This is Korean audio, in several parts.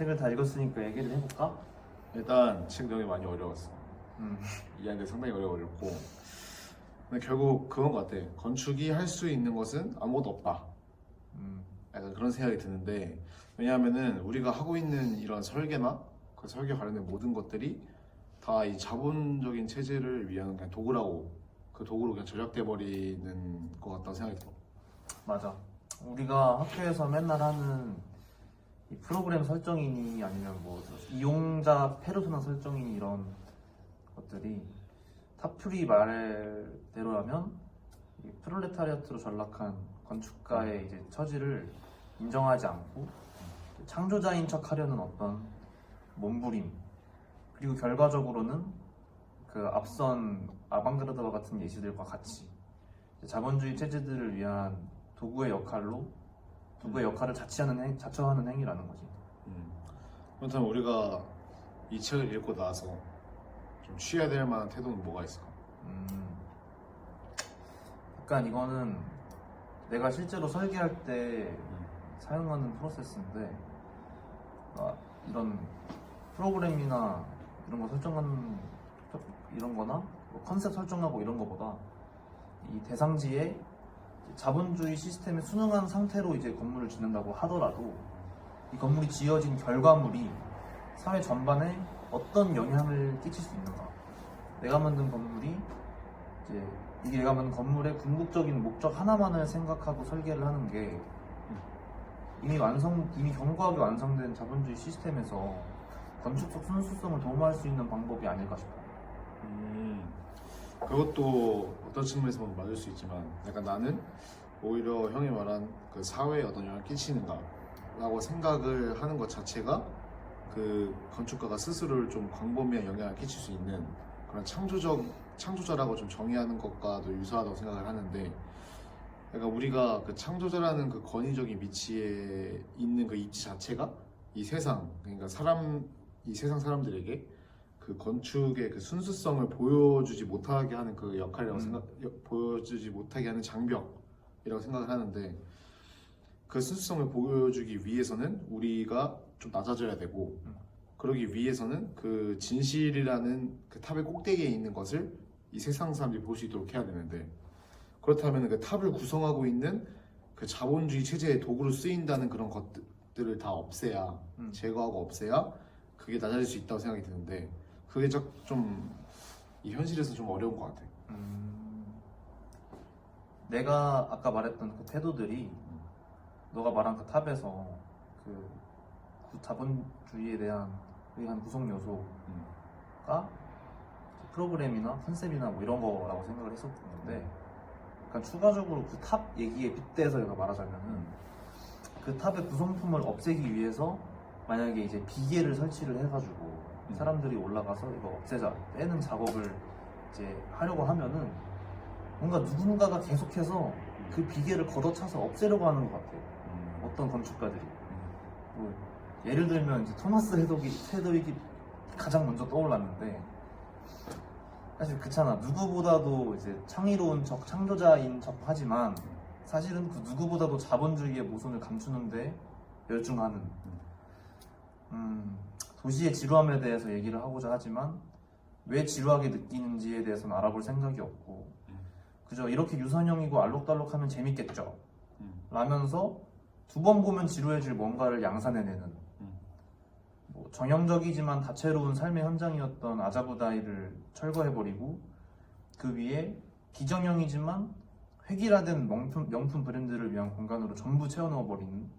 책을 다 읽었으니까 얘기를 해볼까? 일단 책 내용이 많이 어려웠어. 음. 이해하는데 상당히 어려웠고 근데 결국 그건 것 같아. 건축이 할 수 있는 것은 아무것도 없다. 음. 약간 그런 생각이 드는데 왜냐하면은 우리가 하고 있는 이런 설계나 그 설계 관련된 모든 것들이 다 이 자본적인 체제를 위한 그냥 도구라고 그 도구로 그냥 전략돼 버리는 것 같다고 생각이 들어. 맞아. 우리가 학교에서 맨날 하는 이 프로그램 설정이니 아니면 뭐 이용자 페르소나 설정이니 이런 것들이 타프리 말대로라면 이 프롤레타리아트로 전락한 건축가의 이제 처지를 인정하지 않고 창조자인 척 하려는 어떤 몸부림 그리고 결과적으로는 그 앞선 아방가르드와 같은 예시들과 같이 자본주의 체제들을 위한 도구의 역할로 도구의 역할을 자치하는 행, 자처하는 행위라는 거지. 음. 그렇다면 우리가 이 책을 읽고 나서 좀 취해야 될 만한 태도는 뭐가 있을까? 음, 약간 이거는 내가 실제로 설계할 때 사용하는 프로세스인데 아, 이런 프로그램이나 이런 거 설정하는 이런 거나 뭐 컨셉 설정하고 이런 거보다 이 대상지에 자본주의 시스템에 순응한 상태로 이제 건물을 짓는다고 하더라도 이 건물이 지어진 결과물이 사회 전반에 어떤 영향을 끼칠 수 있는가 내가 만든 건물이 이제 이게 내가 만든 건물의 궁극적인 목적 하나만을 생각하고 설계를 하는 게 이미 완성 이미 견고하게 완성된 자본주의 시스템에서 건축적 순수성을 도모할 수 있는 방법이 아닐까 싶어. 음, 그것도 어떤 측면에서 보면 맞을 수 있지만 약간 나는 오히려 형이 말한 그 사회에 어떤 영향을 끼치는가 라고 생각을 하는 것 자체가 그 건축가가 스스로를 좀 광범위한 영향을 끼칠 수 있는 그런 창조적 창조자라고 좀 정의하는 것과도 유사하다고 생각을 하는데 약간 우리가 그 창조자라는 그 권위적인 위치에 있는 그 입지 자체가 이 세상 그러니까 사람 이 세상 사람들에게 그 건축의 그 순수성을 보여주지 못하게 하는 그 역할이라고 음. 생각 여- 보여주지 못하게 하는 장벽이라고 생각을 하는데 그 순수성을 보여주기 위해서는 우리가 좀 낮아져야 되고 음. 그러기 위해서는 그 진실이라는 그 탑의 꼭대기에 있는 것을 이 세상 사람들이 볼 수 있도록 해야 되는데 그렇다면 그 탑을 구성하고 있는 그 자본주의 체제의 도구로 쓰인다는 그런 것들을 다 없애야 음. 제거하고 없애야 그게 낮아질 수 있다고 생각이 드는데 그게 좀 이 현실에서 좀 어려운 것 같아. 음, 내가 아까 말했던 그 태도들이 너가 말한 그 탑에서 그 구- 자본주의에 대한 의한 구성 요소가 음. 프로그램이나 컨셉이나 뭐 이런 거라고 생각을 했었는데 약간 추가적으로 그 탑 얘기에 빗대서 내가 말하자면은 그 탑의 구성품을 없애기 위해서 만약에 이제 비계를 설치를 해가지고 음. 사람들이 올라가서 이거 없애자 떼는 작업을 이제 하려고 하면은 뭔가 누군가가 계속해서 그 비계를 걷어차서 없애려고 하는 것 같아요. 음. 어떤 건축가들이. 뭐 예를 들면 이제 토마스 헤드윅이, 헤드윅이 가장 먼저 떠올랐는데 사실 그렇잖아 누구보다도 이제 창의로운 척 창조자인 척 하지만 사실은 그 누구보다도 자본주의의 모순을 감추는데 열중하는 음, 도시의 지루함에 대해서 얘기를 하고자 하지만 왜 지루하게 느끼는지에 대해서는 알아볼 생각이 없고 그저 이렇게 유선형이고 알록달록하면 재밌겠죠 음. 라면서 두 번 보면 지루해질 뭔가를 양산해내는 음. 뭐 정형적이지만 다채로운 삶의 현장이었던 아자부다이를 철거해버리고 그 위에 비정형이지만 획일화된 명품, 명품 브랜드를 위한 공간으로 전부 채워넣어버리는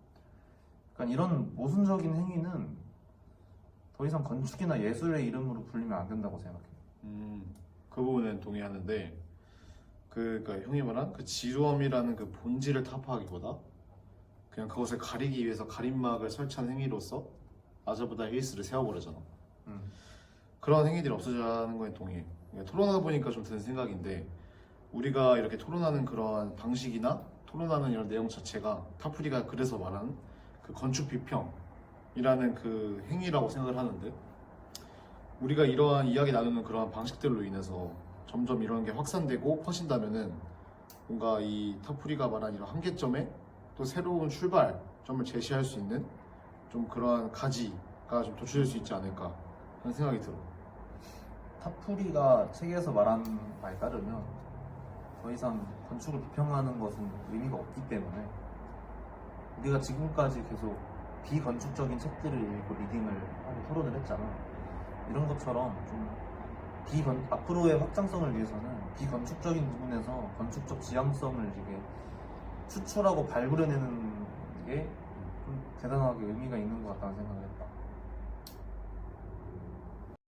그러니까 이런 모순적인 행위는 더 이상 건축이나 예술의 이름으로 불리면 안 된다고 생각해요. 음, 그 부분은 동의하는데 그 그러니까 형이 말한 그 지루함이라는 그 본질을 타파하기보다 그냥 그것을 가리기 위해서 가림막을 설치한 행위로서 아자보다 힐스를 세워버리잖아. 음. 그런 행위들이 없어져야 하는 거에 동의해. 그러니까 토론하다 보니까 좀 드는 생각인데 우리가 이렇게 토론하는 그런 방식이나 토론하는 이런 내용 자체가 타프리가 그래서 말하는 그 건축 비평 이라는 그 행위라고 생각을 하는데 우리가 이러한 이야기 나누는 그러한 방식들로 인해서 점점 이런 게 확산되고 퍼진다면은 뭔가 이 타프리가 말한 이런 한계점에 또 새로운 출발점을 제시할 수 있는 좀 그러한 가지 좀 도출될 수 있지 않을까 하는 생각이 들어. 타프리가 책에서 말한 바에 따르면 더 이상 건축을 비평하는 것은 의미가 없기 때문에 우리가 지금까지 계속 비건축적인 책들을 읽고 리딩을 하고 토론을 했잖아. 이런 것처럼 좀 비건 앞으로의 확장성을 위해서는 비건축적인 부분에서 건축적 지향성을 이게 추출하고 발굴해내는 게 좀 대단하게 의미가 있는 것 같다는 생각을 했다.